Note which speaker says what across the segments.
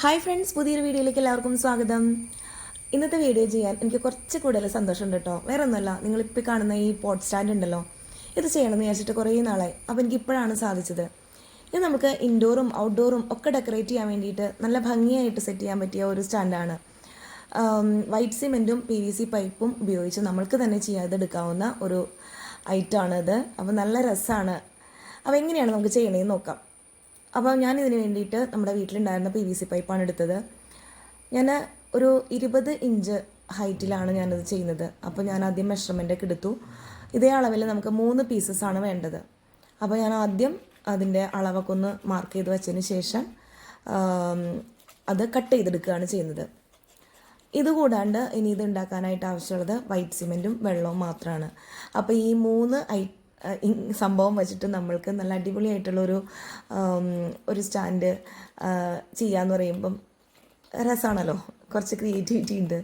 Speaker 1: Hi friends പുതിയൊരു വീഡിയോയിലേക്ക് എല്ലാവർക്കും സ്വാഗതം. ഇന്നത്തെ വീഡിയോ ചെയ്യാൻ എനിക്ക് കുറച്ച് കൂടുതൽ സന്തോഷമുണ്ട് കേട്ടോ. വേറെ ഒന്നുമല്ല നിങ്ങൾ നിങ്ങളിപ്പോൾ കാണുന്ന ഈ പോട്ട് സ്റ്റാൻഡ് ഉണ്ടല്ലോ ഇത് ചെയ്യണമെന്ന് വിചാരിച്ചിട്ട് കുറേ നാളായി. അപ്പോൾ എനിക്ക് ഇപ്പോഴാണ് സാധിച്ചത്. ഇത് നമുക്ക് ഇൻഡോറും ഔട്ട്ഡോറും ഒക്കെ ഡെക്കറേറ്റ് ചെയ്യാൻ വേണ്ടിയിട്ട് നല്ല ഭംഗിയായിട്ട് സെറ്റ് ചെയ്യാൻ പറ്റിയ ഒരു സ്റ്റാൻഡാണ് വൈറ്റ് സിമെന്റും പി വി സി പൈപ്പും ഉപയോഗിച്ച് നമ്മൾക്ക് തന്നെ ചെയ്യാതെ എടുക്കാവുന്ന ഒരു ഐറ്റമാണ് ഇത്. അപ്പോൾ നല്ല രസമാണ് അപ്പോൾ എങ്ങനെയാണ് നമുക്ക് ചെയ്യണേന്ന് നോക്കാം. അപ്പോൾ ഞാൻ ഇതിന് വേണ്ടിയിട്ട് നമ്മുടെ വീട്ടിലുണ്ടായിരുന്ന പി വി സി പൈപ്പാണ് എടുത്തത്. ഞാൻ ഒരു ഇരുപത് ഇഞ്ച് ഹൈറ്റിലാണ് ഞാനത് ചെയ്യുന്നത്. അപ്പോൾ ഞാൻ ആദ്യം മെഷർമെന്റ് ഒക്കെ എടുത്തു. ഇതേ അളവിൽ നമുക്ക് മൂന്ന് പീസസ് ആണ് വേണ്ടത്. അപ്പോൾ ഞാൻ ആദ്യം അതിന്റെ അളവൊക്കെ ഒന്ന് മാർക്ക് ചെയ്ത് വെച്ചതിന് ശേഷം അത് കട്ട് ചെയ്തെടുക്കുകയാണ് ചെയ്യുന്നത്. ഇതുകൂടാണ്ട് ഇനി ഇത് ഉണ്ടാക്കാനായിട്ട് ആവശ്യമുള്ളത് വൈറ്റ് സിമെന്റും വെള്ളവും മാത്രമാണ് അപ്പോൾ ഈ മൂന്ന് ഐ സംഭവം വെച്ചിട്ട് നമ്മൾക്ക് നല്ല അടിപൊളിയായിട്ടുള്ളൊരു ഒരു സ്റ്റാൻഡ് ചെയ്യാന്ന് പറയുമ്പം രസമാണല്ലോ കുറച്ച് ക്രിയേറ്റിവിറ്റി ഉണ്ട്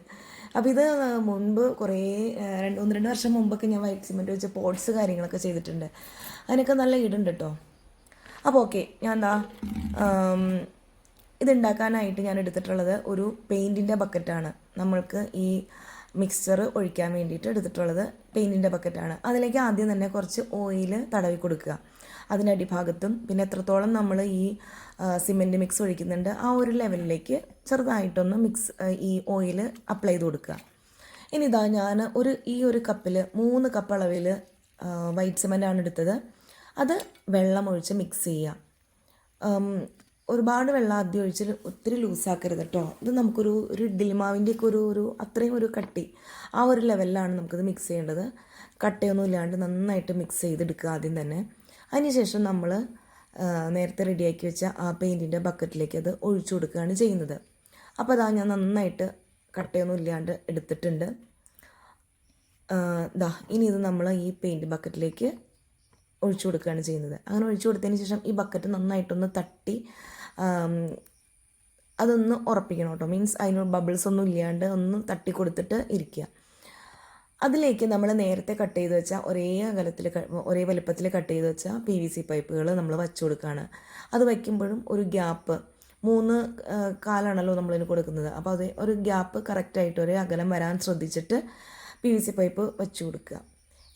Speaker 1: അപ്പോൾ ഇത് മുൻപ് കുറേ രണ്ട് ഒന്ന് രണ്ട് വർഷം മുമ്പൊക്കെ ഞാൻ വൈറ്റ് സിമെന്റ് വെച്ച് പോട്ട്സ് കാര്യങ്ങളൊക്കെ ചെയ്തിട്ടുണ്ട്. അതിനൊക്കെ നല്ല ഇടുണ്ട് കേട്ടോ അപ്പോൾ ഓക്കെ ഞാൻ എന്താ ഇതുണ്ടാക്കാനായിട്ട് ഞാൻ എടുത്തിട്ടുള്ളത് ഒരു പെയിന്റിന്റെ ബക്കറ്റാണ്. നമ്മൾക്ക് ഈ മിക്സ്ചർ ഒഴിക്കാൻ വേണ്ടിയിട്ട് എടുത്തിട്ടുള്ളത് പെയിന്റിന്റെ ബക്കറ്റാണ് അതിലേക്ക് ആദ്യം തന്നെ കുറച്ച് ഓയിൽ തടവി കൊടുക്കുക. അതിന്റെ അടിഭാഗത്തും പിന്നെ എത്രത്തോളം നമ്മൾ ഈ സിമെന്റ് മിക്സ് ഒഴിക്കുന്നുണ്ട് ആ ഒരു ലെവലിലേക്ക് ചെറുതായിട്ടൊന്ന് മിക്സ് ഈ ഓയിൽ അപ്ലൈ ചെയ്ത് കൊടുക്കുക. ഇനി ഇതാ ഞാൻ ഒരു ഈ ഒരു കപ്പിൽ മൂന്ന് കപ്പ് അളവിൽ വൈറ്റ് സിമെന്റ് ആണ് എടുത്തത്. അത് വെള്ളം ഒഴിച്ച് മിക്സ് ചെയ്യുക. ഒരുപാട് വെള്ളം ആദ്യം ഒഴിച്ച് ഒത്തിരി ലൂസാക്കരുത് കേട്ടോ ഇത് നമുക്കൊരു ഒരു ഇഡ്ഡലിമാവിന്റെയൊക്കെ ഒരു ഒരു അത്രയും ഒരു കട്ടി ആ ഒരു ലെവലിലാണ് നമുക്കിത് മിക്സ് ചെയ്യേണ്ടത്. കട്ടയൊന്നും ഇല്ലാണ്ട് നന്നായിട്ട് മിക്സ് ചെയ്തെടുക്കുക ആദ്യം തന്നെ. അതിനുശേഷം നമ്മൾ നേരത്തെ റെഡിയാക്കി വെച്ച ആ പെയിന്റിന്റെ ബക്കറ്റിലേക്ക് അത് ഒഴിച്ചു കൊടുക്കുകയാണ് ചെയ്യുന്നത്. അപ്പോൾ അതാ ഞാൻ നന്നായിട്ട് കട്ടയൊന്നും ഇല്ലാണ്ട് എടുത്തിട്ടുണ്ട്. ദാ ഇനി ഇത് നമ്മൾ ഈ പെയിന്റ് ബക്കറ്റിലേക്ക് ഒഴിച്ചു കൊടുക്കുകയാണ് ചെയ്യുന്നത്. അങ്ങനെ ഒഴിച്ചു കൊടുത്തതിന് ശേഷം ഈ ബക്കറ്റ് നന്നായിട്ടൊന്ന് തട്ടി അതൊന്ന് ഉറപ്പിക്കണം കേട്ടോ. മീൻസ് അതിന് ബബിൾസ് ഒന്നും ഇല്ലാണ്ട് ഒന്ന് തട്ടി കൊടുത്തിട്ട് ഇരിക്കുക. അതിലേക്ക് നമ്മൾ നേരത്തെ കട്ട് ചെയ്ത് വെച്ച ഒരേ അകലത്തിൽ ഒരേ വലുപ്പത്തിൽ കട്ട് ചെയ്ത് വെച്ച പി വി സി പൈപ്പുകൾ നമ്മൾ വച്ചു കൊടുക്കുകയാണ് അത് വയ്ക്കുമ്പോഴും ഒരു ഗ്യാപ്പ് മൂന്ന് കാലാണല്ലോ നമ്മളിന് കൊടുക്കുന്നത്. അപ്പോൾ അത് ഒരു ഗ്യാപ്പ് കറക്റ്റായിട്ട് ഒരേ അകലം വരാൻ ശ്രദ്ധിച്ചിട്ട് പി വി സി പൈപ്പ് വെച്ചു കൊടുക്കുക.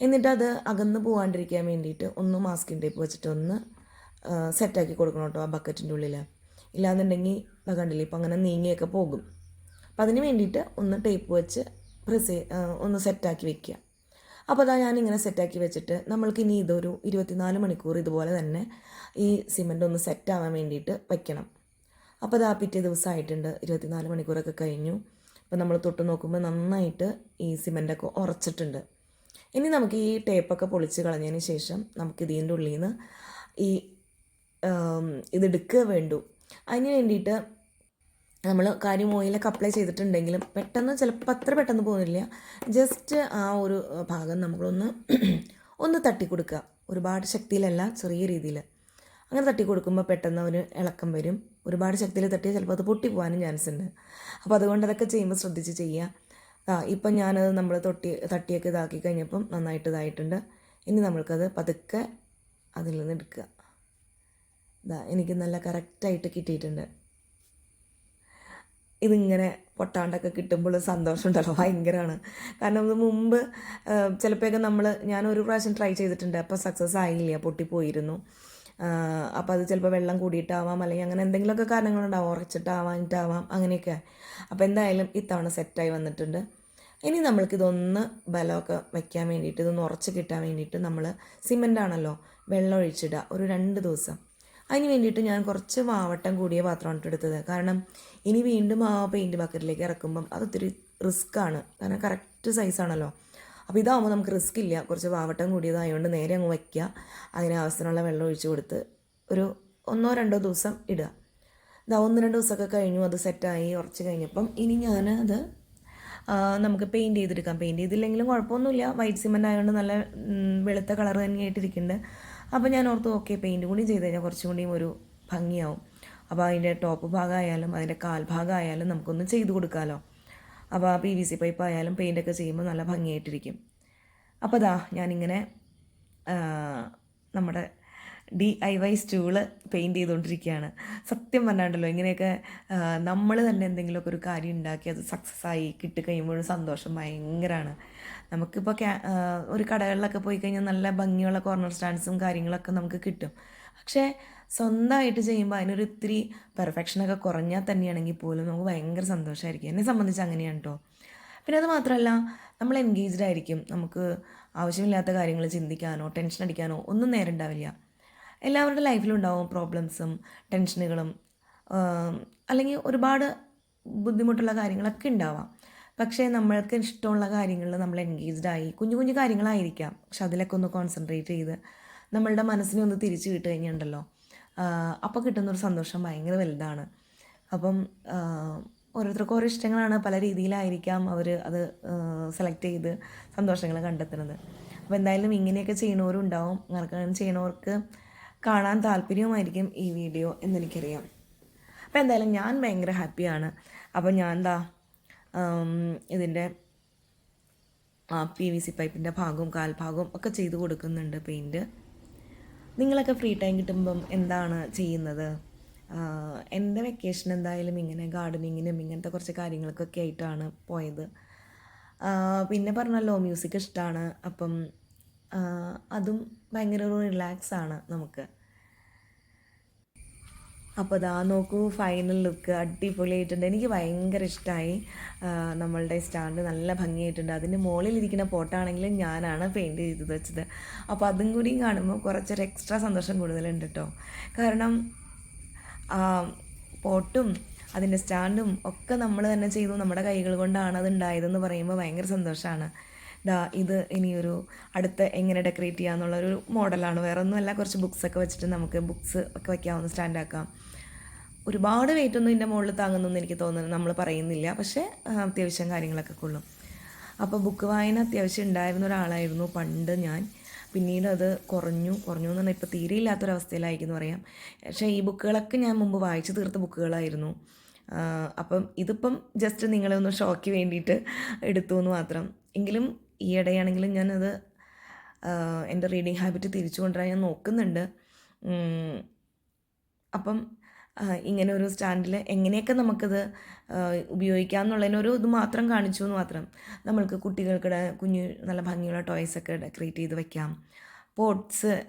Speaker 1: എന്നിട്ട് അത് അകന്ന് പോകാണ്ടിരിക്കാൻ വേണ്ടിയിട്ട് ഒന്ന് മാസ്കിൻ ടേപ്പ് വെച്ചിട്ട് ഒന്ന് സെറ്റാക്കി കൊടുക്കണം കേട്ടോ ആ ബക്കറ്റിന്റെ ഉള്ളിൽ ഇല്ലാന്നുണ്ടെങ്കിൽ കണ്ടില്ലേ ഇപ്പം അങ്ങനെ നീങ്ങിയൊക്കെ പോകും. അപ്പം അതിന് വേണ്ടിയിട്ട് ഒന്ന് ടേപ്പ് വെച്ച് പ്രസ് ഒന്ന് സെറ്റാക്കി വെക്കുക അപ്പോൾ അതാ ഞാനിങ്ങനെ സെറ്റാക്കി വെച്ചിട്ട് നമ്മൾക്ക് ഇനി ഇതൊരു ഇരുപത്തിനാല് മണിക്കൂർ ഇതുപോലെ തന്നെ ഈ സിമന്റ് ഒന്ന് സെറ്റാവാൻ വേണ്ടിയിട്ട് വെക്കണം. അപ്പോൾ അതാ പിറ്റേ ദിവസമായിട്ടുണ്ട് ഇരുപത്തിനാല് മണിക്കൂറൊക്കെ കഴിഞ്ഞു. അപ്പോൾ നമ്മൾ തൊട്ട് നോക്കുമ്പോൾ നന്നായിട്ട് ഈ സിമന്റൊക്കെ ഉറച്ചിട്ടുണ്ട് ഇനി നമുക്ക് ഈ ടേപ്പൊക്കെ പൊളിച്ച് കളഞ്ഞതിന് ശേഷം നമുക്ക് ഇതിന്റെ ഉള്ളിൽ നിന്ന് ഈ ഇതെടുക്കുക വേണ്ടു. അതിന് വേണ്ടിയിട്ട് നമ്മൾ കാര്യം ഓയിലൊക്കെ അപ്ലൈ ചെയ്തിട്ടുണ്ടെങ്കിലും പെട്ടെന്ന് ചിലപ്പോൾ അത്ര പെട്ടെന്ന് പോകുന്നില്ല. ജസ്റ്റ് ആ ഒരു ഭാഗം നമ്മളൊന്ന് ഒന്ന് തട്ടി കൊടുക്കുക. ഒരുപാട് ശക്തിയിലല്ല ചെറിയ രീതിയിൽ അങ്ങനെ തട്ടി കൊടുക്കുമ്പോൾ പെട്ടെന്ന് ഒരു ഇളക്കം വരും. ഒരുപാട് ശക്തിയിൽ തട്ടിയാൽ ചിലപ്പോൾ അത് പൊട്ടി പോകാനും ചാൻസ് ഉണ്ട്. അപ്പോൾ അതുകൊണ്ട് അതൊക്കെ ചെയ്യുമ്പോൾ ശ്രദ്ധിച്ച് ചെയ്യുക. ആ ഇപ്പം ഞാനത് നമ്മൾ തൊട്ടി തട്ടിയൊക്കെ ഇതാക്കി കഴിഞ്ഞപ്പം നന്നായിട്ട് ഇതായിട്ടുണ്ട്. ഇനി നമ്മൾക്കത് പതുക്കെ അതിൽ നിന്ന് എടുക്കുക. എനിക്ക് നല്ല കറക്റ്റായിട്ട് കിട്ടിയിട്ടുണ്ട്. ഇതിങ്ങനെ പൊട്ടാണ്ടൊക്കെ കിട്ടുമ്പോൾ സന്തോഷം ഉണ്ടല്ലോ ഭയങ്കരമാണ്. കാരണം ഇത് മുമ്പ് ചിലപ്പോഴൊക്കെ നമ്മൾ ഞാൻ ഒരു പ്രാവശ്യം ട്രൈ ചെയ്തിട്ടുണ്ട് അപ്പോൾ സക്സസ് ആയില്ല പൊട്ടിപ്പോയിരുന്നു അപ്പോൾ അത് ചിലപ്പോൾ വെള്ളം കൂടിയിട്ടാവാം അല്ലെങ്കിൽ അങ്ങനെ എന്തെങ്കിലുമൊക്കെ കാരണങ്ങളുണ്ടാവും ഉറച്ചിട്ടാവാനിട്ടാവാം അങ്ങനെയൊക്കെ. അപ്പോൾ എന്തായാലും ഇത്തവണ സെറ്റായി വന്നിട്ടുണ്ട്. ഇനി നമ്മൾക്കിതൊന്ന് ബലമൊക്കെ വയ്ക്കാൻ വേണ്ടിയിട്ട് ഇതൊന്ന് ഉറച്ച് കിട്ടാൻ വേണ്ടിയിട്ട് നമ്മൾ സിമന്റ് ആണല്ലോ വെള്ളം ഒഴിച്ചിടുക ഒരു രണ്ട് ദിവസം. അതിന് വേണ്ടിയിട്ട് ഞാൻ കുറച്ച് മാവട്ടം കൂടിയ പാത്രമാണ് എടുത്തത്. കാരണം ഇനി വീണ്ടും ആ പെയിന്റ് ബക്കറ്റിലേക്ക് ഇറക്കുമ്പം അത് ഒത്തിരി റിസ്ക്കാണ് കാരണം കറക്റ്റ് സൈസാണല്ലോ അപ്പോൾ ഇതാകുമ്പോൾ നമുക്ക് റിസ്ക് ഇല്ല. കുറച്ച് വാവട്ടം കൂടിയതായതുകൊണ്ട് നേരെ അങ്ങ് വയ്ക്കുക. അതിന് ആവശ്യത്തിനുള്ള വെള്ളം ഒഴിച്ച് കൊടുത്ത് ഒരു ഒന്നോ രണ്ടോ ദിവസം ഇടുക. ഇതാ ഒന്ന് രണ്ട് ദിവസമൊക്കെ കഴിഞ്ഞു. അത് സെറ്റായി ഉറച്ച് കഴിഞ്ഞപ്പം ഇനി ഞാൻ അത് നമുക്ക് പെയിന്റ് ചെയ്തെടുക്കാം. പെയിന്റ് ചെയ്തില്ലെങ്കിലും കുഴപ്പമൊന്നുമില്ല. വൈറ്റ് സിമെന്റ് ആയതുകൊണ്ട് നല്ല വെളുത്ത കളർ തന്നെയായിട്ടിരിക്കുന്നുണ്ട്. അപ്പോൾ ഞാൻ ഓർത്തു ഓക്കെ പെയിന്റ് കൂടി ചെയ്ത് കഴിഞ്ഞാൽ കുറച്ചും കൂടിയും ഒരു ഭംഗിയാവും. അപ്പോൾ അതിന്റെ ടോപ്പ് ഭാഗമായാലും അതിന്റെ കാൽഭാഗമായാലും നമുക്കൊന്ന് ചെയ്ത് കൊടുക്കാമല്ലോ അപ്പോൾ ആ പി വി സി പൈപ്പ് ആയാലും പെയിന്റൊക്കെ ചെയ്യുമ്പോൾ നല്ല ഭംഗിയായിട്ടിരിക്കും. അപ്പോൾ ദാ ഞാനിങ്ങനെ നമ്മുടെ D I Y stool paint ചെയ്തുകൊണ്ടിരിക്കുകയാണ് സത്യം പറഞ്ഞാണ്ടല്ലോ ഇങ്ങനെയൊക്കെ നമ്മൾ തന്നെ എന്തെങ്കിലുമൊക്കെ ഒരു കാര്യം ഉണ്ടാക്കി അത് സക്സസ് ആയി കിട്ടിക്കഴിയുമ്പോഴും സന്തോഷം ഭയങ്കരമാണ് നമുക്കിപ്പോൾ ഒരു കടകളിലൊക്കെ പോയി കഴിഞ്ഞാൽ നല്ല ഭംഗിയുള്ള കോർണർ സ്റ്റാൻഡ്സും കാര്യങ്ങളൊക്കെ നമുക്ക് കിട്ടും. പക്ഷേ സ്വന്തമായിട്ട് ചെയ്യുമ്പോൾ അതിനൊരു ഇത്തിരി പെർഫെക്ഷനൊക്കെ കുറഞ്ഞാൽ തന്നെയാണെങ്കിൽ പോലും നമുക്ക് ഭയങ്കര സന്തോഷമായിരിക്കും. എന്നെ സംബന്ധിച്ച് അങ്ങനെയാണ് കേട്ടോ പിന്നെ അത് മാത്രമല്ല നമ്മൾ എൻഗേജ്ഡ് ആയിരിക്കും. നമുക്ക് ആവശ്യമില്ലാത്ത കാര്യങ്ങൾ ചിന്തിക്കാനോ ടെൻഷൻ അടിക്കാനോ ഒന്നും നേരം ഉണ്ടാവില്ല. എല്ലാവരുടെ ലൈഫിലുണ്ടാവും പ്രോബ്ലംസും ടെൻഷനുകളും അല്ലെങ്കിൽ ഒരുപാട് ബുദ്ധിമുട്ടുള്ള കാര്യങ്ങളൊക്കെ ഉണ്ടാവാം. പക്ഷേ നമ്മൾക്ക് ഇഷ്ടമുള്ള കാര്യങ്ങളിൽ നമ്മൾ എൻഗേജ്ഡ് ആയി കുഞ്ഞു കുഞ്ഞു കാര്യങ്ങളായിരിക്കാം. പക്ഷെ അതിലൊക്കെ ഒന്ന് കോൺസെൻട്രേറ്റ് ചെയ്ത് നമ്മളുടെ മനസ്സിനെ ഒന്ന് തിരിച്ചു വിട്ട് കഴിഞ്ഞിട്ടുണ്ടല്ലോ അപ്പോൾ കിട്ടുന്നൊരു സന്തോഷം ഭയങ്കര വലുതാണ്. അപ്പം ഓരോരുത്തർക്കും ഓരോ ഇഷ്ടങ്ങളാണ്. പല രീതിയിലായിരിക്കാം അവർ അത് സെലക്ട് ചെയ്ത് സന്തോഷങ്ങൾ കണ്ടെത്തുന്നത്. അപ്പോൾ എന്തായാലും ഇങ്ങനെയൊക്കെ ചെയ്യണവരുണ്ടാവും അങ്ങനെ ചെയ്യണവർക്ക് കാണാൻ താല്പര്യവുമായിരിക്കും ഈ വീഡിയോ എന്നെനിക്കറിയാം. അപ്പോൾ എന്തായാലും ഞാൻ ഭയങ്കര ഹാപ്പിയാണ്. അപ്പോൾ ഞാൻ എന്താ ഇതിന്റെ പി വി സി പൈപ്പിന്റെ ഭാഗവും കാൽഭാഗവും ഒക്കെ ചെയ്ത് കൊടുക്കുന്നുണ്ട് പെയിന്റ് നിങ്ങളൊക്കെ ഫ്രീ ടൈം കിട്ടുമ്പം എന്താണ് ചെയ്യുന്നത്? എന്റെ വെക്കേഷൻ എന്തായാലും ഇങ്ങനെ ഗാർഡനിങ്ങിനും ഇങ്ങനത്തെ കുറച്ച് കാര്യങ്ങൾക്കൊക്കെ ആയിട്ടാണ് പോയത്. പിന്നെ പറഞ്ഞല്ലോ മ്യൂസിക് ഇഷ്ടമാണ് അപ്പം അതും ഭയങ്കര ഒരു ആണ് നമുക്ക്. അപ്പോൾ അതാ നോക്കൂ ഫൈനൽ ലുക്ക് അടിപൊളിയായിട്ടുണ്ട്. എനിക്ക് ഭയങ്കര ഇഷ്ടമായി നമ്മളുടെ സ്റ്റാൻഡ് നല്ല ഭംഗിയായിട്ടുണ്ട്. അതിന്റെ മുകളിലിരിക്കുന്ന പോട്ടാണെങ്കിലും ഞാനാണ് പെയിന്റ് ചെയ്ത് വെച്ചത്. അപ്പോൾ അതും കൂടിയും കാണുമ്പോൾ കുറച്ചൊരു എക്സ്ട്രാ സന്തോഷം കൂടുതലുണ്ട് കേട്ടോ കാരണം പോട്ടും അതിന്റെ സ്റ്റാൻഡും ഒക്കെ നമ്മൾ തന്നെ ചെയ്തു. നമ്മുടെ കൈകൾ കൊണ്ടാണ് അത് ഉണ്ടായതെന്ന് പറയുമ്പോൾ ഭയങ്കര സന്തോഷമാണ് ദാ ഇത് ഇനിയൊരു അടുത്ത എങ്ങനെ ഡെക്കറേറ്റ് ചെയ്യാന്നുള്ളൊരു മോഡലാണ്. വേറെ ഒന്നുമല്ല കുറച്ച് ബുക്സൊക്കെ വെച്ചിട്ട് നമുക്ക് ബുക്സ് ഒക്കെ വയ്ക്കാവുന്ന സ്റ്റാൻഡാക്കാം ഒരുപാട് വെയിറ്റ് ഒന്നും ഇതിന്റെ മുകളിൽ താങ്ങുന്നൊന്നും എനിക്ക് തോന്നുന്നു നമ്മൾ പറയുന്നില്ല. പക്ഷേ അത്യാവശ്യം കാര്യങ്ങളൊക്കെ കൊള്ളും അപ്പോൾ ബുക്ക് വായന അത്യാവശ്യം ഉണ്ടായിരുന്ന ഒരാളായിരുന്നു പണ്ട് ഞാൻ. പിന്നീട് അത് കുറഞ്ഞു കുറഞ്ഞു എന്ന് പറഞ്ഞാൽ ഇപ്പോൾ തീരെ ഇല്ലാത്തൊരവസ്ഥയിലായിരിക്കും പറയാം. പക്ഷേ ഈ ബുക്കുകളൊക്കെ ഞാൻ മുമ്പ് വായിച്ചു തീർത്ത ബുക്കുകളായിരുന്നു. അപ്പം ഇതിപ്പം ജസ്റ്റ് നിങ്ങളെ ഒന്ന് ഷോക്ക് വേണ്ടിയിട്ട് എടുത്തു എന്ന് മാത്രം. എങ്കിലും ഈയിടെയാണെങ്കിലും ഞാനത് എന്റെ റീഡിങ് ഹാബിറ്റ് തിരിച്ചു കൊണ്ടുവരാൻ ഞാൻ നോക്കുന്നുണ്ട്. അപ്പം ഇങ്ങനെ ഒരു സ്റ്റാൻഡിൽ എങ്ങനെയൊക്കെ നമുക്കത് ഉപയോഗിക്കാം എന്നുള്ളതിനൊരു ഇത് മാത്രം കാണിച്ചു എന്ന് മാത്രം. നമ്മൾക്ക് കുട്ടികൾക്കിടെ കുഞ്ഞു നല്ല ഭംഗിയുള്ള ടോയ്സൊക്കെ ഡെക്കറേറ്റ് ചെയ്ത് വെക്കാം. പോട്ട്സ്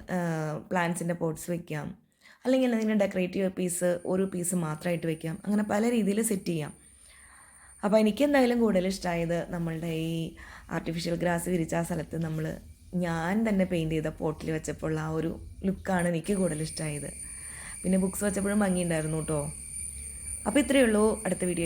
Speaker 1: പ്ലാന്റ്സിന്റെ പോട്ട്സ് വെക്കാം. അല്ലെങ്കിൽ അതിന്റെ ഡെക്കറേറ്റീവ് പീസ് ഒരു പീസ് മാത്രമായിട്ട് വെക്കാം. അങ്ങനെ പല രീതിയിൽ സെറ്റ് ചെയ്യാം. അപ്പോൾ എനിക്ക് എന്തായാലും കൂടുതൽ ഇഷ്ടമായത് നമ്മളുടെ ഈ ആർട്ടിഫിഷ്യൽ ഗ്രാസ് വിരിച്ച ആ സ്ഥലത്ത് നമ്മൾ ഞാൻ തന്നെ പെയിന്റ് ചെയ്ത പോട്ടിൽ വെച്ചപ്പോൾ ആ ഒരു ലുക്കാണ് എനിക്ക് കൂടുതൽ ഇഷ്ടമായത് പിന്നെ ബുക്സ് വെച്ചപ്പോഴും ഭംഗിയുണ്ടായിരുന്നു കേട്ടോ അപ്പോൾ ഇത്രയേ ഉള്ളൂ. അടുത്ത വീഡിയോ